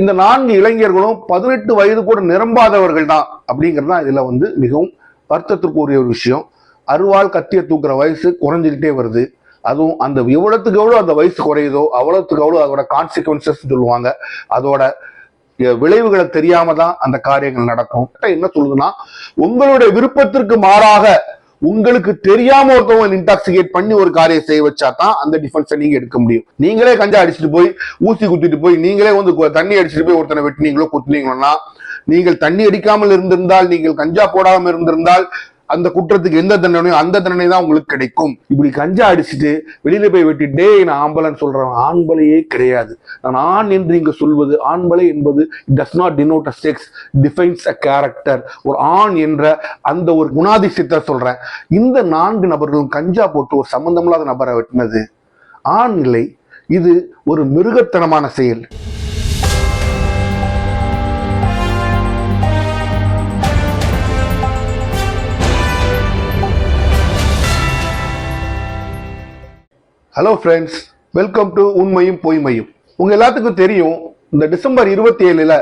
இந்த நான்கு இளைஞர்களும் பதினெட்டு வயது கூட நிரம்பாதவர்கள் தான் அப்படிங்கிறது தான் இதில் வந்து மிகவும் வருத்தத்திற்குரிய ஒரு விஷயம். அருவாள் கத்திய தூக்குற வயசு குறைஞ்சிக்கிட்டே வருது. அதுவும் அந்த எவ்வளவுக்கு எவ்வளோ அந்த வயசு குறையுதோ அவ்வளோத்துக்கு எவ்வளோ அதோட கான்சிக்வன்சஸ் சொல்லுவாங்க. அதோட விளைவுகளை தெரியாம தான் அந்த காரியங்கள் நடக்கும். என்ன சொல்லுதுன்னா உங்களுடைய விருப்பத்திற்கு மாறாக உங்களுக்கு தெரியாம ஒருத்தவங்க இன்டாக்சிகேட் பண்ணி ஒரு காரியம் செய்ய வச்சா தான் அந்த டிஃபென்ஸை நீங்க எடுக்க முடியும். நீங்களே கஞ்சா அடிச்சுட்டு போய் ஊசி குத்திட்டு போய் நீங்களே வந்து தண்ணி அடிச்சுட்டு போய் ஒருத்தனை வெட்டினீங்களோ குத்துனீங்களோன்னா நீங்கள் தண்ணி அடிக்காமல் இருந்திருந்தால் நீங்கள் கஞ்சா போடாமல் இருந்திருந்தால் அந்த குற்றத்துக்கு எந்த தண்டனையோ அந்த தண்டனை தான் உங்களுக்கு கிடைக்கும். இப்படி கஞ்சா அடிச்சுட்டு வெளியில போய் வெட்டிட்டே "டேய், நான் ஆம்பளைன்னு சொல்றேன் ஆண்பலையே கிடையாது. நான் ஆண் என்று இங்க சொல்வது ஆண்பலை என்பது does not denote a sex defines a character ஒரு ஆண் என்ற அந்த ஒரு குணாதிசயத்தை சொல்றேன். இந்த நான்கு நபர்களும் கஞ்சா போட்டு ஒரு சம்பந்தமில்லாத நபரை வெட்டினது. ஆண் இல்லை இது ஒரு மிருகத்தனமான செயல். ஹலோ ஃப்ரெண்ட்ஸ் வெல்கம் டு உண்மையும் பொய்மையும் உங்கள் எல்லாத்துக்கும் தெரியும் இந்த டிசம்பர் இருபத்தி ஏழில்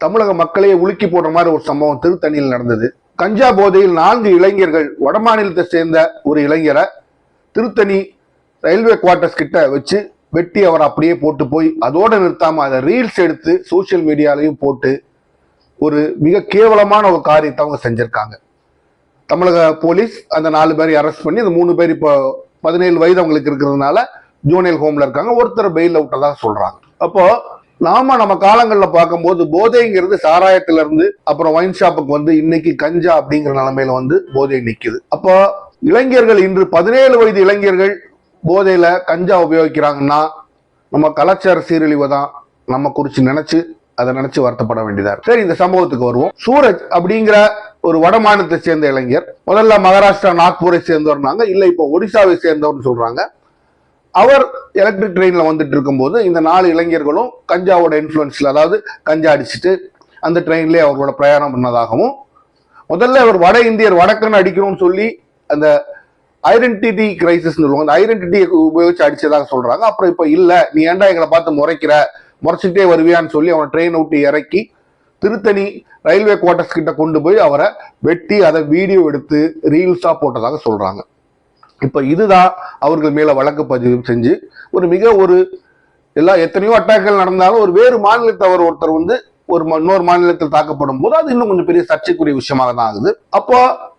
தமிழக மக்களையே உலுக்கி போடுற மாதிரி ஒரு சம்பவம் திருத்தணியில் நடந்தது. கஞ்சா போதையில் நான்கு இளைஞர்கள் வடமாநிலத்தை சேர்ந்த ஒரு இளைஞரை திருத்தணி ரயில்வே குவார்ட்டர்ஸ் கிட்ட வச்சு வெட்டி அவர் அப்படியே போட்டு போய் அதோடு நிறுத்தாமல் அதை ரீல்ஸ் எடுத்து சோஷியல் மீடியாலையும் போட்டு ஒரு மிக கேவலமான ஒரு காரியத்தை அவங்க செஞ்சுருக்காங்க. தமிழக போலீஸ் அந்த நாலு பேரை அரெஸ்ட் பண்ணி அந்த மூணு பேர் இப்போ பதினேழு வயது அவங்களுக்கு இருக்கிறதுனால ஜூனியல் ஹோம்ல இருக்காங்க. ஒருத்தர் பெயில் விட்டதா சொல்றாங்க. அப்போ நாம நம்ம காலங்களில் பார்க்கும்போது போதைங்கிறது சாராயத்திலிருந்து அப்புறம் ஒயின் ஷாப்புக்கு வந்து இன்னைக்கு கஞ்சா அப்படிங்கிற நிலைமையில வந்து போதை நிற்குது அப்போ இளைஞர்கள் இன்று பதினேழு வயது இளைஞர்கள் போதையில கஞ்சா உபயோகிக்கிறாங்கன்னா நம்ம கலாச்சார சீரழிவை தான் நம்ம குறிச்சு நினைச்சு அதை நினைச்சு வருத்தப்பட வேண்டியதா இருக்கு. சரி இந்த சம்பவத்துக்கு வருவோம். சூரஜ் அப்படிங்கிற ஒரு வட மாநிலத்தை சேர்ந்த இளைஞர் முதல்ல மகாராஷ்டிரா நாக்பூரை சேர்ந்தவர்னாங்க இல்லை இப்போ ஒடிசாவை சேர்ந்தவர்னு சொல்றாங்க. அவர் எலக்ட்ரிக் ட்ரெயினில் வந்துட்டு இருக்கும்போது இந்த நாலு இளைஞர்களும் கஞ்சாவோட இன்ஃப்ளூயன்ஸில் அதாவது கஞ்சா அடிச்சுட்டு அந்த ட்ரெயின்லேயே அவர்களோட பிரயாணம் பண்ணதாகவும் முதல்ல அவர் வட இந்தியர் வடக்கன் அடிக்கணும்னு சொல்லி அந்த ஐடென்டிட்டி கிரைசிஸ் சொல்லுவாங்க. அந்த ஐடென்டிட்டியை உபயோகிச்சு அடிச்சதாக சொல்றாங்க. அப்புறம் இப்போ இல்லை நீ ஏன்டா எங்களை பார்த்து முறைக்கிற முறைச்சிட்டே வருவியான்னு சொல்லி அவனை ட்ரெயின் விட்டு இறக்கி திருத்தணி ரயில்வே குவார்ட்டர்ஸ் கிட்ட கொண்டு போய் அவரை வெட்டி அதை வீடியோ எடுத்து ரீல்ஸாக போட்டதாக சொல்கிறாங்க இப்போ இதுதான் அவர்கள் மேலே வழக்கு பதிவு செஞ்சு ஒரு மிக ஒரு எல்லா எத்தனையோ அட்டாக்கள் நடந்தாலும் ஒரு வேறு மாநிலத்தவர் ஒருத்தர் வந்து ஒரு இன்னொரு மாநிலத்தில் தாக்கப்படும் போது அது இன்னும் கொஞ்சம் பெரிய சர்ச்சைக்குரிய விஷயமாக தான் ஆகுது. அப்போ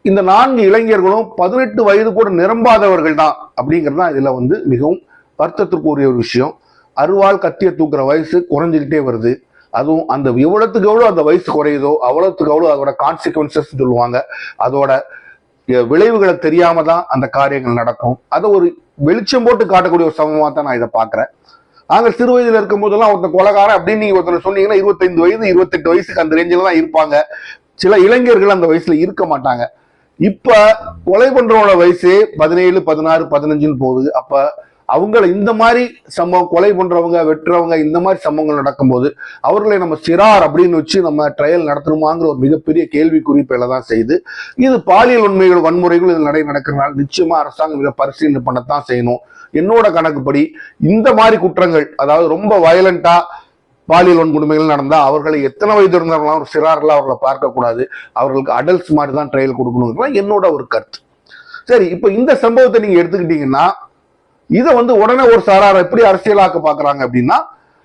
இந்த நான்கு இளைஞர்களும் பதினெட்டு வயது கூட நிரம்பாதவர்கள் தான் அப்படிங்கிறது தான் இதில் வந்து மிகவும் வருத்தத்திற்குரிய ஒரு விஷயம். அருவாள் கத்திய தூக்குற வயசு குறைஞ்சிக்கிட்டே வருது. அதுவும் அந்த எவ்வளவுக்கு எவ்வளோ அந்த வயசு குறையுதோ அவ்வளவுக்கு அவ்வளோ அதோட கான்சிக்வன்சஸ் சொல்லுவாங்க. அதோட விளைவுகளை தெரியாம தான் அந்த காரியங்கள் நடக்கும். அதை ஒரு வெளிச்சம் போட்டு காட்டக்கூடிய ஒரு சமமாக தான் நான் இதை பார்க்குறேன். நாங்கள் சிறு வயதில் இருக்கும் போதெல்லாம் ஒருத்தன் கொலகாரன் அப்படின்னு நீங்க ஒருத்தர் சொன்னீங்கன்னா இருபத்தைந்து வயது இருபத்தெட்டு வயசுக்கு அந்த ரேஞ்சில் தான் இருப்பாங்க. சில இளைஞர்கள் அந்த வயசுல இருக்க மாட்டாங்க. இப்ப கொலை பண்றவங்களோட வயசு பதினேழு பதினாறு பதினஞ்சுன்னு போகுது. அப்ப அவங்கள இந்த மாதிரி சம்பவம் கொலை பண்றவங்க வெட்டுறவங்க இந்த மாதிரி சம்பவங்கள் நடக்கும்போது அவர்களை நம்ம சிறார் அப்படின்னு வச்சு நம்ம ட்ரையல் நடத்தணுமாங்கிற ஒரு மிகப்பெரிய கேள்வி குறிப்பில தான் செய்து இது பாலியல் உண்மைகள் வன்முறைகள் இதில் நடை நடக்கிறனால நிச்சயமா அரசாங்கம் இதை பரிசீலனை பண்ணத்தான் செய்யணும். என்னோட கணக்குப்படி இந்த மாதிரி குற்றங்கள் அதாவது ரொம்ப வயலண்டா பாலியல் வன்கொடுமைகள் நடந்தால் அவர்களை எத்தனை வயது இருந்தாலும் ஒரு சிறார்கள் அவர்களை பார்க்கக்கூடாது அவர்களுக்கு அடல்ட்ஸ் மாதிரி தான் ட்ரையல் கொடுக்கணுங்கிறது என்னோட ஒரு கருத்து. சரி இப்போ இந்த சம்பவத்தை நீங்கள் எடுத்துக்கிட்டீங்கன்னா இதை வந்து உடனே ஒரு சாரார் எப்படி அரசியலாக்க பாக்குறாங்க அப்படின்னா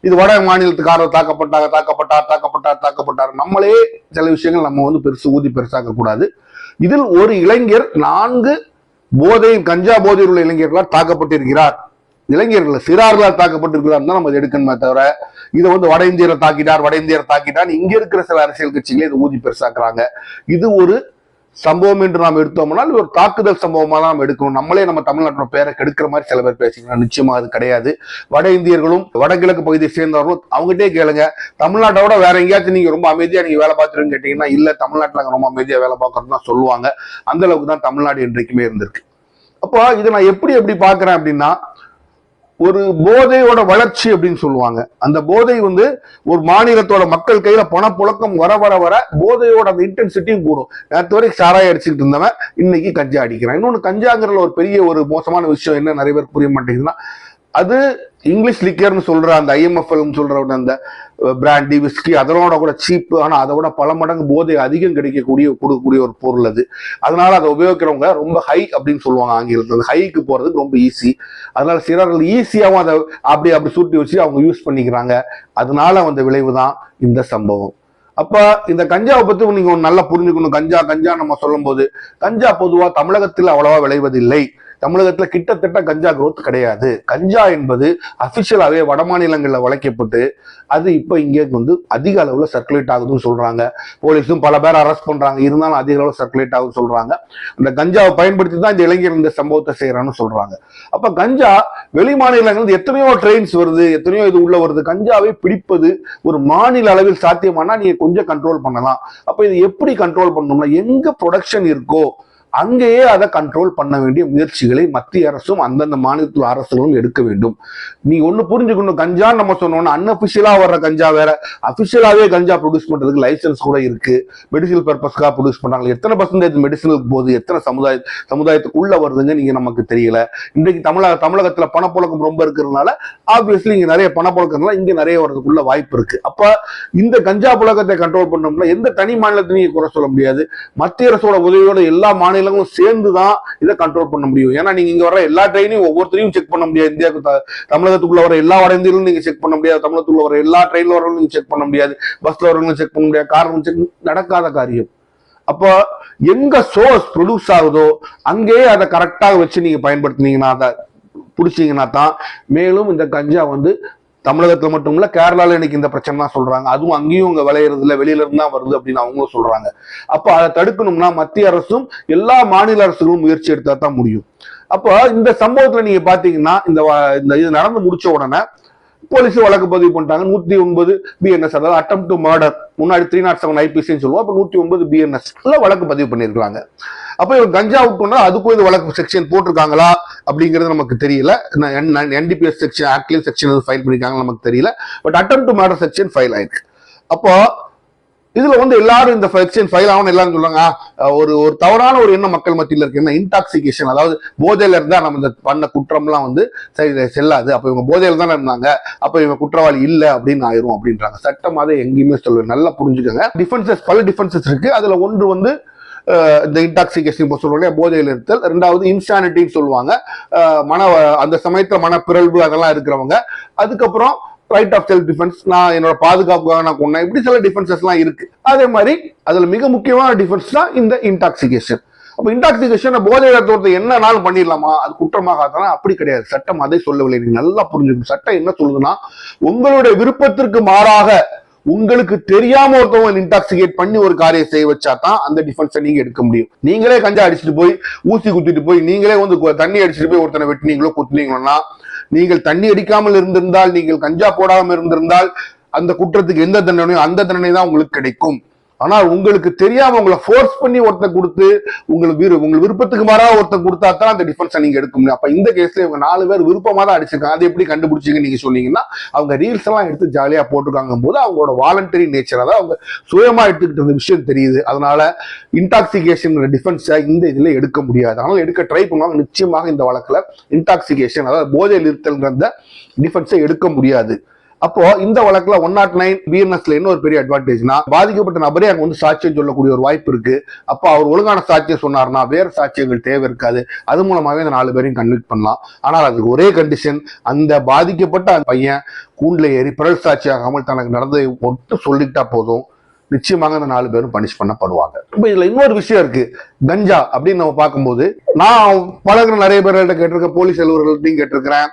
இது வட மாநிலத்துக்காரர் தாக்கப்பட்டாங்க தாக்கப்பட்டார் தாக்கப்பட்டார் தாக்கப்பட்டார். நம்மளே சில விஷயங்கள் நம்ம வந்து பெருசு ஊதி பெருசாக்க கூடாது. இதில் ஒரு இளைஞர் நான்கு போதை கஞ்சா போதையில் உள்ள இளைஞர்களால் தாக்கப்பட்டிருக்கிறார். இளைஞர்கள் சிறார்களால் தாக்கப்பட்டிருக்கிறார் தான் நம்ம எடுக்கணுமே தவிர இதை வந்து வட இந்தியரை தாக்கிட்டார் வட இந்தியரை தாக்கிட்டார் இங்க இருக்கிற சில அரசியல் கட்சிகளே இதை ஊதி பெருசாக்குறாங்க. இது ஒரு சம்பவம் என்று நாம் எடுத்தோம்னா இது ஒரு தாக்குதல் சம்பவமா தான் நாம் எடுக்கணும். நம்மளே நம்ம தமிழ்நாட்டோட பேரை கெடுக்கிற மாதிரி சில பேர் பேசிக்கலாம் நிச்சயமா அது கிடையாது. வட இந்தியர்களும் வடகிழக்கு பகுதியை சேர்ந்தவர்களும் அவங்ககிட்டே கேளுங்க. தமிழ்நாட்டோட வேற எங்கேயாச்சும் நீங்க ரொம்ப அமைதியா நீங்க வேலை பார்த்துருன்னு கேட்டீங்கன்னா இல்ல தமிழ்நாட்டில் ரொம்ப அமைதியா வேலை பார்க்கறது தான் சொல்லுவாங்க. அந்த அளவுக்கு தான் தமிழ்நாடு என்றைக்குமே இருந்திருக்கு. அப்போ இதை நான் எப்படி எப்படி பாக்குறேன் அப்படின்னா ஒரு போதையோட வளர்ச்சி அப்படின்னு சொல்லுவாங்க. அந்த போதை வந்து ஒரு மாநிலத்தோட மக்கள் கையில பணப்புழக்கம் வர வர வர போதையோட அந்த இன்டென்சிட்டியும் கூடும். நேற்று வரைக்கும் சாராய அடிச்சுக்கிட்டு இருந்தவன் இன்னைக்கு கஞ்சா அடிக்கிறான். இன்னொன்று கஞ்சாங்கிறதுல ஒரு பெரிய ஒரு மோசமான விஷயம் என்ன நிறைய பேருக்கு புரிய மாட்டேங்குதுன்னா அது இங்கிலீஷ் லிக்கர்னு சொல்ற அந்த ஐஎம்எஃப்எல் சொல்ற அந்த பிராண்டி விஸ்கி அதனோட கூட சீப்பு ஆனால் அதை விட பல மடங்கு போதை அதிகம் கிடைக்கக்கூடிய கொடுக்கக்கூடிய ஒரு பொருள் அது. அதனால அதை உபயோகிக்கிறவங்க ரொம்ப ஹை அப்படின்னு சொல்லுவாங்க ஆங்கிலத்தில். அந்த ஹைக்கு போகிறதுக்கு ரொம்ப ஈஸி அதனால சிலர்கள் ஈஸியாகவும் அதை அப்படி அப்படி சுட்டி வச்சு அவங்க யூஸ் பண்ணிக்கிறாங்க. அதனால வந்த விளைவு தான் இந்த சம்பவம். அப்போ இந்த கஞ்சாவை பற்றி நீங்கள் நல்லா புரிஞ்சுக்கணும். கஞ்சா கஞ்சா நம்ம சொல்லும்போது கஞ்சா பொதுவாக தமிழகத்தில் அவ்வளவா விளைவதில்லை. தமிழகத்துல கிட்டத்தட்ட கஞ்சா குரோத் கிடையாது. கஞ்சா என்பது அபிஷியலாவே வட மாநிலங்கள்ல வளைக்கப்பட்டு அது இப்ப இங்கே வந்து அதிக அளவுல சர்க்குலேட் ஆகுதுன்னு சொல்றாங்க. போலீஸும் பல பேர் அரெஸ்ட் பண்றாங்க. இருந்தாலும் அதிக அளவில் சர்க்குலேட் ஆகுதுன்னு சொல்றாங்க. அந்த கஞ்சாவை பயன்படுத்தி தான் இந்த இளைஞர் இந்த சம்பவத்தை செய்யறான்னு சொல்றாங்க. அப்ப கஞ்சா வெளி மாநிலங்கள் எத்தனையோ ட்ரெயின்ஸ் வருது எத்தனையோ இது உள்ள வருது. கஞ்சாவை பிடிப்பது ஒரு மாநில அளவில் சாத்தியமானா நீங்க கொஞ்சம் கண்ட்ரோல் பண்ணலாம். அப்ப இது எப்படி கண்ட்ரோல் பண்ணணும்னா எங்க ப்ரொடக்ஷன் இருக்கோ அங்கேயே அதை கண்ட்ரோல் பண்ண வேண்டிய முயற்சிகளை மத்திய அரசும் அந்தந்த மாநிலத்தில் அரசுகளும் எடுக்க வேண்டும். நீ ஒண்ணு புரிஞ்சுக்கணும் கஞ்சா நம்ம சொன்னோம்னா அன்அபிஷியலா வர்ற கஞ்சா வேற. அபிஷியலாவே கஞ்சா ப்ரொடியூஸ் பண்றதுக்கு லைசன்ஸ் கூட இருக்கு. மெடிசனல் பர்பஸ்க்காக ப்ரொடியூஸ் பண்றாங்க. எத்தனை பர்சன்டேஜ் மெடிசனுக்கு போகுது? எத்தனை சமுதாய சமுதாயத்துக்குள்ள வருதுங்க நீங்க நமக்கு தெரியல. இன்றைக்கு தமிழக தமிழகத்துல பணப்புழக்கம் ரொம்ப இருக்கிறதுனால ஆப்வியஸ்லி இங்க நிறைய பணப்புழக்கம்னால இங்க நிறைய வர்றதுக்குள்ள வாய்ப்பு இருக்கு. அப்ப இந்த கஞ்சா புழக்கத்தை கண்ட்ரோல் பண்ணோம்னா எந்த தனி மாநிலத்தையும் நீங்க குறை சொல்ல முடியாது. மத்திய அரசோட உதவியோட எல்லா மாநிலங்களும் சேர்ந்து தான் இதை கண்ட்ரோல் பண்ண முடியும். ஏன்னா நீங்க இங்க வர எல்லா ட்ரெயினையும் ஒவ்வொருத்தரையும் செக் பண்ண முடியாது. இந்தியாவுக்கு தமிழகத்துக்குள்ள வர எல்லா வட இந்தியிலும் நீங்க செக் பண்ண முடியாது. தமிழகத்துக்குள்ள வர எல்லா ட்ரெயின்ல வரவங்களும் நீங்க செக் பண்ண முடியாது. பஸ்ல வரவங்களும் செக் பண்ண முடியாது. காரணம் செக் நடக்காத காரியம். அப்போ எங்க சோர்ஸ் ப்ரொடியூஸ் ஆகுதோ அங்கேயே அதை கரெக்டாக வச்சு நீங்க பயன்படுத்தினீங்கன்னா அதை பிடிச்சிங்கன்னா தான் மேலும் இந்த கஞ்சா வந்து தமிழகத்தில் மட்டும் இல்லை கேரளால இன்னைக்கு இந்த பிரச்சனை தான் சொல்றாங்க. அதுவும் அங்கேயும் இங்கே விளையிறது இல்லை வெளியில இருந்து தான் வருது அப்படின்னு அவங்களும் சொல்றாங்க. அப்போ அதை தடுக்கணும்னா மத்திய அரசும் எல்லா மாநில அரசுகளும் முயற்சி எடுத்தா தான் முடியும். அப்போ இந்த சம்பவத்துல நீங்க பாத்தீங்கன்னா இந்த வ- இந்த இது நடந்து முடிச்ச உடனே போலீஸ் வழக்கு பதிவு பண்ணிட்டாங்க. நூத்தி ஒன்பது பிஎன்எஸ் அதாவது அட்டம் டு மர்டர் முன்னாடி த்ரீ நாட் செவன் ஐபிசின்னு சொல்லுவோம். அப்போ நூத்தி ஒன்பது பிஎன்எஸ் வழக்கு பதிவு பண்ணியிருக்காங்க அப்போ இவங்க கஞ்சா விட்டோம்னா அதுக்கும் இது வழக்கு செக்ஷன் போட்டிருக்காங்களா? அப்படிங்கிறது நமக்கு தெரியல. என்டிபிஎஸ் செக்ஷன் ஆக்ட்லயும் செக்ஷன் ஃபைல் பண்ணிருக்காங்க நமக்கு தெரியல. But attempt to murder section file ஆயிருக்கு. அப்போ இதுல வந்து எல்லாரும் இந்த செக்ஷன் ஃபைல் ஆகணும் எல்லாரும் சொல்றாங்க ஒரு ஒரு தவறான ஒரு எண்ணம் மக்கள் மத்தியில் இருக்கு. என்ன? இன்டாக்சிகேஷன் அதாவது போதையில இருந்தா நம்ம இந்த பண்ண குற்றம்லாம் வந்து சரி செல்லாது. அப்ப இவங்க போதையில தானே இருந்தாங்க. அப்ப இவங்க குற்றவாளி இல்ல அப்படின்னு ஆயிரும் அப்படின்றாங்க. சட்டம் அதை எங்கேயுமே சொல்லுவேன் நல்லா புரிஞ்சுக்கோங்க. டிஃபென்சஸ் பல டிஃபென்சஸ் இருக்கு. அதுல ஒன்று வந்து இந்த இன்டாக்சிகேஷன் இப்போ சொல்லுவோம் போதையில் இருத்தல். ரெண்டாவது இன்சானிட்டின்னு சொல்லுவாங்க. மன அந்த சமயத்தில் மனப்பிறழ்வு அதெல்லாம் இருக்கிறவங்க. அதுக்கப்புறம் ரைட் ஆஃப் செல்ஃப் டிஃபென்ஸ் நான் என்னோட பாதுகாப்புக்காக நான் கொண்டேன். இப்படி சில டிஃபென்சஸ்லாம் இருக்கு. அதே மாதிரி அதில் மிக முக்கியமான டிஃபென்ஸ் தான் இந்த இன்டாக்சிகேஷன் அப்போ இன்டாக்சிகேஷன் போதையில தோறத்தை என்னனாலும் பண்ணிடலாமா? அது குற்றமாக அப்படி கிடையாது. சட்டம் அதை சொல்லவில்லை. நீங்க நல்லா புரிஞ்சுக்கணும். சட்டம் என்ன சொல்லுதுன்னா உங்களுடைய விருப்பத்திற்கு மாறாக உங்களுக்கு தெரியாம ஒருத்தவங்க இன்டாக்சிகேட் பண்ணி ஒரு காரியம் செய்ய வச்சா தான் அந்த டிஃபென்ஸை நீங்க எடுக்க முடியும். நீங்களே கஞ்சா அடிச்சுட்டு போய் ஊசி குத்திட்டு போய் நீங்களே வந்து தண்ணி அடிச்சுட்டு போய் ஒருத்தனை வெட்டினீங்களோ குத்துனீங்களோன்னா நீங்கள் தண்ணி அடிக்காமல் இருந்திருந்தால் நீங்கள் கஞ்சா போடாமல் இருந்திருந்தால் அந்த குற்றத்துக்கு எந்த தண்டனையோ அந்த தண்டனை தான் உங்களுக்கு கிடைக்கும். ஆனால் உங்களுக்கு தெரியாம உங்களை ஃபோர்ஸ் பண்ணி ஒருத்தன் கொடுத்து உங்களுக்கு விரு உங்கள் விருப்பத்துக்கு மாறா ஒருத்தன் கொடுத்தா தான் அந்த டிஃபென்ஸை நீங்க எடுக்க முடியும். அப்ப இந்த கேஸ்ல இவங்க நாலு பேர் விருப்பமா தான் அடிச்சிருக்காங்க. அதை எப்படி கண்டுபிடிச்சிங்க நீங்க சொன்னீங்கன்னா அவங்க ரீல்ஸ் எல்லாம் எடுத்து ஜாலியா போட்டிருக்காங்க போது அவங்களோட வாலண்டரி நேச்சர் அதாவது அவங்க சுயமா எடுத்துக்கிட்ட விஷயம் தெரியுது. அதனால இன்டாக்சிகேஷன் டிஃபென்ஸை இந்த இதுல எடுக்க முடியாது. ஆனால் எடுக்க ட்ரை பண்ணுவாங்க. நிச்சயமாக இந்த வழக்குல இன்டாக்சிகேஷன் அதாவது போதையில் இருத்தல்ங்கிற அந்த டிஃபென்ஸை எடுக்க முடியாது. அப்போ இந்த வழக்குல ஒன் நாட் நைன் பிஎன்எஸ்ல என்ன ஒரு பெரிய அட்வான்டேஜ்னா பாதிக்கப்பட்ட நபரே அங்க வந்து சாட்சியம் சொல்லக்கூடிய ஒரு வாய்ப்பு இருக்கு. அப்போ அவர் ஒழுங்கான சாட்சியம் சொன்னார்னா வேற சாட்சியங்கள் தேவை இருக்காது. அது மூலமாவே இந்த நாலு பேரையும் கன்விக்ட் பண்ணலாம். ஆனால் அதுக்கு ஒரே கண்டிஷன் அந்த பாதிக்கப்பட்ட அந்த பையன் கூண்டில் ஏறி பிறல் சாட்சியாகாமல் தனக்கு நடந்ததை மட்டும் சொல்லிட்டா போதும். நிச்சயமாக அந்த நாலு பேரும் பனிஷ் பண்ணப்படுவாங்க. இப்போ இதுல இன்னொரு விஷயம் இருக்கு. கஞ்சா அப்படின்னு நம்ம பார்க்கும்போது நான் பழகுற நிறைய பேர்கிட்ட கேட்டிருக்கேன் போலீஸ் அலுவலர்கள்ட்டையும் கேட்டிருக்கிறேன்.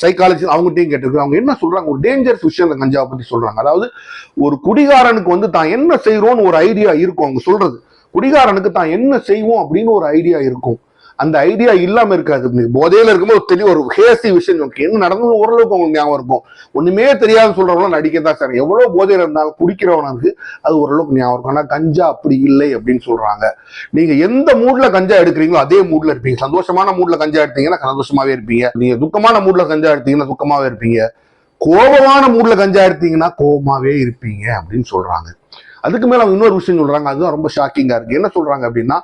சைக்காலஜி அவங்ககிட்டயும் கேட்டிருக்கு அவங்க என்ன சொல்றாங்க? ஒரு டேஞ்சரஸ் விஷயம் இந்த கஞ்சாவை பத்தி சொல்றாங்க. அதாவது ஒரு குடிகாரனுக்கு வந்து தான் என்ன செய்யறோம்னு ஒரு ஐடியா இருக்கும். அவங்க சொல்றது. குடிகாரனுக்கு தான் என்ன செய்வோம் அப்படின்னு ஒரு ஐடியா இருக்கும். அந்த ஐடியா இல்லாம இருக்காது. போதையில இருக்கும்போது தெளிவு ஒரு ஹேசி விஷயம் உங்களுக்கு என்ன நடந்தது ஓரளவுக்கு உங்களுக்கு ஞாபகம் இருக்கும். ஒண்ணுமே தெரியாது சொல்றவங்களும் நடிக்க தான் சார் எவ்வளவு போதையில இருந்தாலும் குடிக்கிறவனுக்கு அது ஓரளவுக்கு ஞாபகம் இருக்கும். ஆனா கஞ்சா அப்படி இல்லை அப்படின்னு சொல்றாங்க. நீங்க எந்த மூட்ல கஞ்சா எடுக்கிறீங்களோ அதே மூட்ல இருப்பீங்க. சந்தோஷமான மூட்ல கஞ்சா எடுத்தீங்கன்னா சந்தோஷமாவே இருப்பீங்க. நீங்க துக்கமான மூட்ல கஞ்சா எடுத்தீங்கன்னா துக்கமாவே இருப்பீங்க. கோபமான மூட்ல கஞ்சா எடுத்தீங்கன்னா கோபமாவே இருப்பீங்க அப்படின்னு சொல்றாங்க. அதுக்கு மேல அவங்க இன்னொரு விஷயம் சொல்றாங்க. அதுதான் ரொம்ப ஷாக்கிங்கா இருக்கு. என்ன சொல்றாங்க அப்படின்னா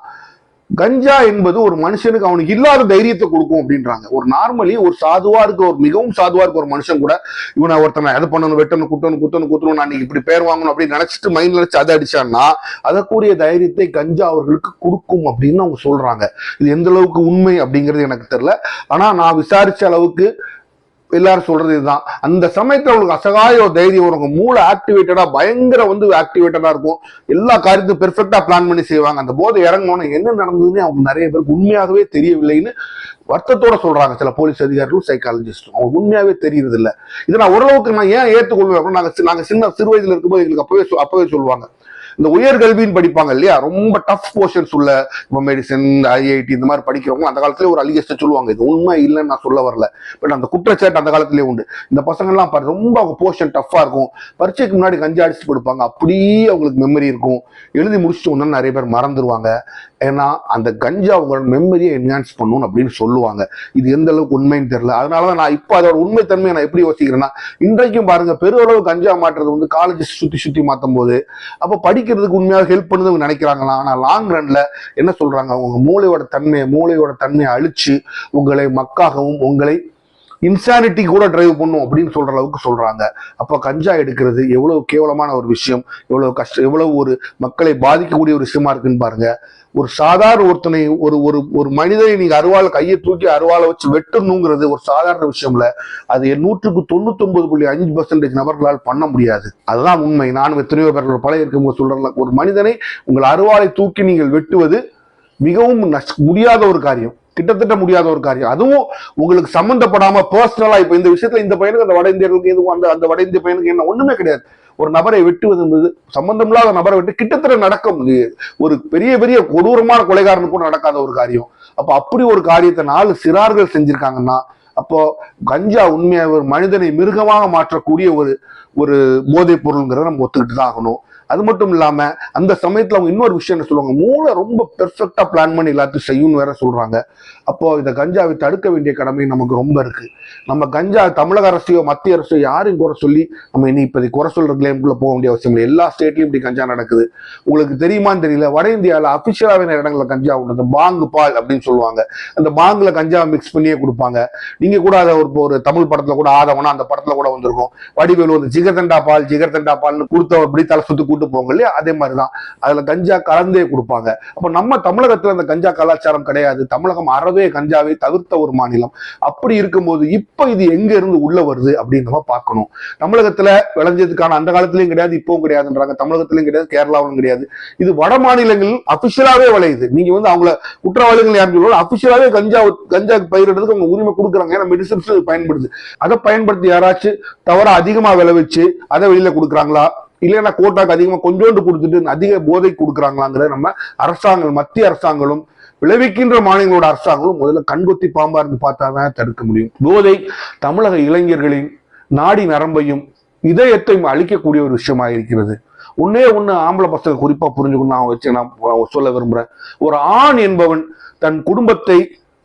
கஞ்சா என்பது ஒரு மனுஷனுக்கு அவனுக்கு இல்லாத தைரியத்தை கொடுக்கும் அப்படின்றாங்க. ஒரு நார்மலி ஒரு சாதுவா இருக்க ஒரு மிகவும் சாதுவா இருக்க ஒரு மனுஷன் கூட இவனை ஒருத்தனை எதை பண்ணணும் வெட்டணும் குட்டணும் குத்தணும் குத்தணும் நான் இப்படி பேர் வாங்கணும் அப்படின்னு நினைச்சிட்டு மைண்ட் நினைச்சு அதை அடிச்சான்னா அதற்குரிய தைரியத்தை கஞ்சா அவர்களுக்கு கொடுக்கும் அப்படின்னு அவங்க சொல்றாங்க. இது எந்த அளவுக்கு உண்மை அப்படிங்கிறது எனக்கு தெரியல. ஆனா நான் விசாரிச்ச அளவுக்கு எல்லாரும் சொல்றது இதுதான். அந்த சமயத்துல அவங்களுக்கு அசகாய ஒரு தைரியம் வரும். உங்க மூளை ஆக்டிவேட்டடா பயங்கர வந்து ஆக்டிவேட்டடா இருக்கும். எல்லா காரியத்தையும் பெர்ஃபெக்டா பிளான் பண்ணி செய்வாங்க. அந்த போதை இறங்கணும் என்ன நடந்ததுன்னு அவங்க நிறைய பேருக்கு உண்மையாகவே தெரியவில்லைன்னு வருத்தத்தோட சொல்றாங்க. சில போலீஸ் அதிகாரிகளும் சைக்காலஜிஸ்டும் அவங்க உண்மையாவே தெரியறது இல்லை இதை நான் ஓரளவுக்கு நான் ஏன் ஏற்றுக்கொள்வேன் அப்படின்னா நாங்க சின்ன சிறு வயதுல இருக்கும்போது எங்களுக்கு அப்பவே அப்பவே சொல்லுவாங்க. இந்த உயர்கல்வின்னு படிப்பாங்க இல்லையா? ரொம்ப டஃப் போர்ஷன்ஸ் உள்ள இப்போ மெடிசன் ஐஐடி இந்த மாதிரி படிக்கிறவங்க அந்த காலத்துல ஒரு அலிகேஷன் சொல்லுவாங்க. இது உண்மை இல்லைன்னு நான் சொல்ல வரல. பட் அந்த குற்றச்சாட்டு அந்த காலத்திலேயே உண்டு. இந்த பசங்கள்லாம் பாரு ரொம்ப அவங்க போர்ஷன் டஃப்பாக இருக்கும். பரீட்சைக்கு முன்னாடி கஞ்சா அடிச்சு கொடுப்பாங்க. அப்படியே அவங்களுக்கு மெமரி இருக்கும். எழுதி முடிச்சுட்டு ஒன்று நிறைய பேர் மறந்துடுவாங்க ஏன்னா அந்த கஞ்சா அவங்களோட மெமரியை என்ஹான்ஸ் பண்ணணும் அப்படின்னு சொல்லுவாங்க. இது எந்த அளவுக்கு உண்மைன்னு தெரியல. அதனாலதான் நான் இப்போ அதோட உண்மை தன்மையை நான் எப்படி யோசிக்கிறேன்னா இன்றைக்கும் பாருங்க பெருளவு கஞ்சா மாற்றுறது வந்து காலேஜ் சுத்தி சுத்தி மாத்தும் போது அப்போ படிக்கிறதுக்கு உண்மையாக ஹெல்ப் பண்ணுது அவங்க நினைக்கிறாங்களா? ஆனா லாங் ரன்ல என்ன சொல்றாங்க? அவங்க மூளையோட தன்மையை மூளையோட தன்மையை அழிச்சு உங்களை மக்காகவும் உங்களை இன்சானிட்டி கூட டிரைவ் பண்ணும் அப்படின்னு சொல்ற அளவுக்கு சொல்றாங்க. அப்போ கஞ்சா எடுக்கிறது எவ்வளவு கேவலமான ஒரு விஷயம் எவ்வளவு கஷ்டம் எவ்வளவு ஒரு மக்களை பாதிக்கக்கூடிய ஒரு விஷயமா இருக்குன்னு பாருங்க. ஒரு சாதாரண ஒருத்தனை ஒரு ஒரு ஒரு மனிதனை நீங்க அருவாள் கையை தூக்கி அருவாளை வச்சு வெட்டணுங்கிறது ஒரு சாதாரண விஷயம்ல அது நூற்றுக்கு தொண்ணூத்தி ஒன்பது புள்ளி அஞ்சு பர்சன்டேஜ் நபர்களால் பண்ண முடியாது. அதுதான் உண்மை. நானும் எத்தனையோ பேர்கள் பழைய இருக்கும்போது சொல்றேன் ஒரு மனிதனை உங்கள் அருவாளை தூக்கி நீங்கள் வெட்டுவது மிகவும் முடியாத ஒரு காரியம். கிட்டத்தட்ட முடியாத ஒரு காரியம். அதுவும் உங்களுக்கு சம்மந்தப்படாம பர்சனலா இப்ப இந்த விஷயத்துல இந்த பையனுக்கு அந்த வட இந்தியர்களுக்கு எதுவும் அந்த அந்த வட இந்திய பையனுக்கு என்ன ஒண்ணுமே கிடையாது. ஒரு நபரை வெட்டுவது என்பது சம்பந்தமில்லாத நபரை வெட்டு கிட்டத்தட்ட நடக்கும் முடியாது. ஒரு பெரிய பெரிய கொடூரமான கொலைகாரனுக்கும் நடக்காத ஒரு காரியம். அப்ப அப்படி ஒரு காரியத்தை நாலு சிறார்கள் செஞ்சிருக்காங்கன்னா அப்போ கஞ்சா உண்மையாக ஒரு மனிதனை மிருகமாக மாற்றக்கூடிய ஒரு ஒரு போதைப் பொருள்ங்கிறத நம்ம ஒத்துக்கிட்டு தான் ஆகணும். அது மட்டும் இல்லாம அந்த சமயத்துல அவங்க இன்னொரு விஷயம் என்ன சொல்லுவாங்க? மூளை ரொம்ப பெர்ஃபெக்டா பிளான் பண்ணி எல்லாத்தையும் செய்யும்னு வேற சொல்றாங்க. அப்போ இந்த கஞ்சாவை தடுக்க வேண்டிய கடமை நமக்கு ரொம்ப இருக்கு. நம்ம கஞ்சா தமிழக அரசையோ மத்திய அரசோ யாரையும் குறை சொல்லி நம்ம இனி இப்போதை குறை சொல்ற கிளைம்குள்ள போக வேண்டிய அவசியம் இல்லை. எல்லா ஸ்டேட்லயும் இப்படி கஞ்சா நடக்குது. உங்களுக்கு தெரியுமான்னு தெரியல. வட இந்தியாவில் அபிஷியலான இடங்களில் கஞ்சா உண்டு பாங்கு பால் அப்படின்னு சொல்லுவாங்க. அந்த பாங்குல கஞ்சா மிக்ஸ் பண்ணியே கொடுப்பாங்க. நீங்க கூட அதை ஒரு ஒரு தமிழ் படத்துல கூட ஆதவனா அந்த படத்துல கூட வந்திருக்கும். வடிவேலு வந்து ஜிகர்தண்டா பால் ஜிகர்தண்டா பால்னு கொடுத்த அப்படி தலை சுத்தி கூட்டு போங்க இல்லையா? அதே மாதிரிதான். அதுல கஞ்சா கலந்தே கொடுப்பாங்க. அப்ப நம்ம தமிழகத்துல அந்த கஞ்சா கலாச்சாரம் கிடையாது. தமிழகம் அறவே கஞ்சாவை தவிர்த்த ஒரு மாநிலம். அப்படி இருக்கும்போது இப்ப இது எங்க இருந்து உள்ள வருது அப்படின்னு நம்ம பார்க்கணும். தமிழகத்துல விளைஞ்சதுக்கான அந்த காலத்திலயும் கிடையாது இப்பவும் கிடையாதுன்றாங்க. தமிழகத்திலயும் கிடையாது கேரளாவிலும் கிடையாது. இது வட மாநிலங்களில் அபிஷியலாவே விளையுது. நீங்க வந்து அவங்கள குற்றவாளிகள் யாரும் சொல்லுவாங்க அபிஷியலாவே கஞ்சா கஞ்சா பயிரிடுறதுக்கு அவங்க உரிமை கொடுக்குறாங்க. ஏன்னா மெடிசன்ஸ் பயன்படுது. அதை பயன்படுத்தி யாராச்சும் தவற அதிகமா விளைவிச்சு அதை வெளியில கொடுக்குறாங்களா? இல்லைன்னா கோட்டாக்கு அதிகமா கொஞ்சோண்டு கொடுத்துட்டு அதிக போதை கொடுக்குறாங்களாங்கிறத நம்ம அரசாங்கம் மத்திய அரசாங்களும் விளைவிக்கின்ற மாநிலங்களோட அரசாங்கம் முதல்ல கண்கொத்தி பாம்பா இருந்து பார்த்தா தான் தடுக்க முடியும். போதை தமிழக இளைஞர்களின் நாடி நரம்பையும் இதயத்தையும் அழிக்கக்கூடிய ஒரு விஷயமா இருக்கிறது. ஒன்னே ஒன்று ஆம்பளை பசங்க குறிப்பா புரிஞ்சுக்கணும் நான் வச்சு நான் சொல்ல விரும்புறேன். ஒரு ஆண் என்பவன் தன் குடும்பத்தை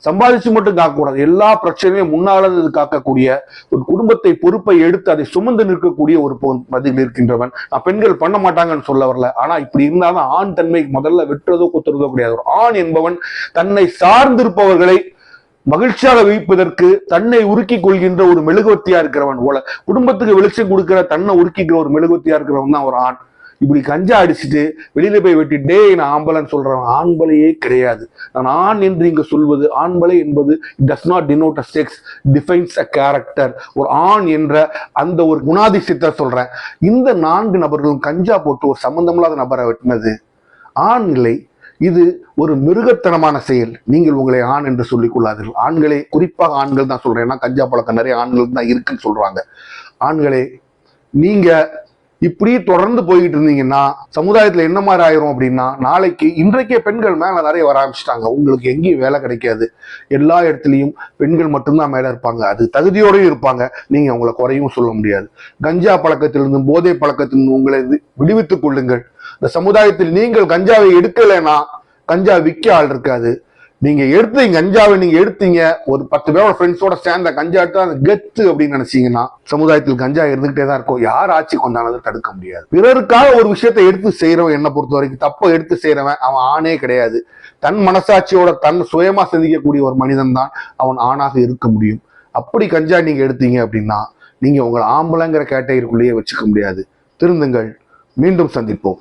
சம்பாதிச்சு மட்டும் காக்கக்கூடாது. எல்லா பிரச்சனையும் முன்னாளது காக்கக்கூடிய ஒரு குடும்பத்தை பொறுப்பை எடுத்து அதை சுமந்து நிற்கக்கூடிய ஒரு பதில் இருக்கின்றவன். நான் பெண்கள் பண்ண மாட்டாங்கன்னு சொல்ல வரல. ஆனா இப்படி இருந்தாலும் ஆண் தன்மை முதல்ல வெட்டுறதோ குத்துறதோ கிடையாது. ஒரு ஆண் என்பவன் தன்னை சார்ந்திருப்பவர்களை மகிழ்ச்சியாக வைப்பதற்கு தன்னை உருக்கி கொள்கின்ற ஒரு மெழுகுவத்தியா இருக்கிறவன் போல. குடும்பத்துக்கு வெளிச்சம் கொடுக்கிற தன்னை உருக்கிக்கிற ஒரு மெழுகுவத்தியா இருக்கிறவன் தான் ஒரு ஆண். இப்படி கஞ்சா அடிச்சுட்டு வெளியில போய் வெட்டிட்டே நான் ஆம்பளைன்னு சொல்றவன். ஆண்பலையே கிடையாது. நான் ஆண் என்று இங்க சொல்வது ஆண்பலை என்பது does not denote a sex defines a character ஒரு ஆண் என்ற அந்த ஒரு குணாதிசயத்தை சொல்றேன். இந்த நான்கு நபர்களும் கஞ்சா போட்டு ஒரு சம்பந்தமில்லாத நபரை வெட்டினது. ஆண் இல்லை இது ஒரு மிருகத்தனமான செயல். நீங்கள் உங்களை ஆண் என்று சொல்லிக் கொள்ளாதீர்கள். ஆண்களே குறிப்பாக ஆண்கள் தான் சொல்றேன். ஏன்னா கஞ்சா பழக்கம் நிறைய ஆண்கள் தான் இருக்குன்னு சொல்றாங்க. ஆண்களே நீங்க இப்படி தொடர்ந்து போய்கிட்டு இருந்தீங்கன்னா சமுதாயத்துல என்ன மாதிரி ஆயிரும் அப்படின்னா நாளைக்கு இன்றைக்கே பெண்கள் மேல நிறைய வர ஆரம்பிச்சிட்டாங்க. உங்களுக்கு எங்கேயும் வேலை கிடைக்காது. எல்லா இடத்துலையும் பெண்கள் மட்டும்தான் மேல இருப்பாங்க. அது தகுதியோடையும் இருப்பாங்க. நீங்க உங்களை குறையும் சொல்ல முடியாது. கஞ்சா பழக்கத்திலிருந்து போதை பழக்கத்திலிருந்து உங்களை விடுவித்துக் கொள்ளுங்கள். இந்த சமுதாயத்தில் நீங்கள் கஞ்சாவை எடுக்கலைன்னா கஞ்சா விற்க ஆள் இருக்காது. நீங்க எடுத்தீங்க கஞ்சாவை நீங்க எடுத்தீங்க. ஒரு பத்து பேரோட ஃப்ரெண்ட்ஸோட சேர்ந்த கஞ்சா எடுத்து அந்த கெத்து அப்படின்னு நினைச்சீங்கன்னா சமுதாயத்தில் கஞ்சா இருந்துகிட்டே தான் இருக்கும். யார் ஆட்சி கொண்டானதை தடுக்க முடியாது. பிறருக்காக ஒரு விஷயத்தை எடுத்து செய்யறவன் என்ன பொறுத்த வரைக்கும் தப்ப எடுத்து செய்யறவன் அவன் ஆணே கிடையாது. தன் மனசாட்சியோட தன் சுயமா சிந்திக்கக்கூடிய ஒரு மனிதன் தான் அவன் ஆணாக இருக்க முடியும். அப்படி கஞ்சா நீங்க எடுத்தீங்க அப்படின்னா நீங்க உங்களை ஆம்பளைங்கிற கேட்டகரிக்குள்ளேயே வச்சுக்க முடியாது. திருந்துங்கள். மீண்டும் சந்திப்போம்.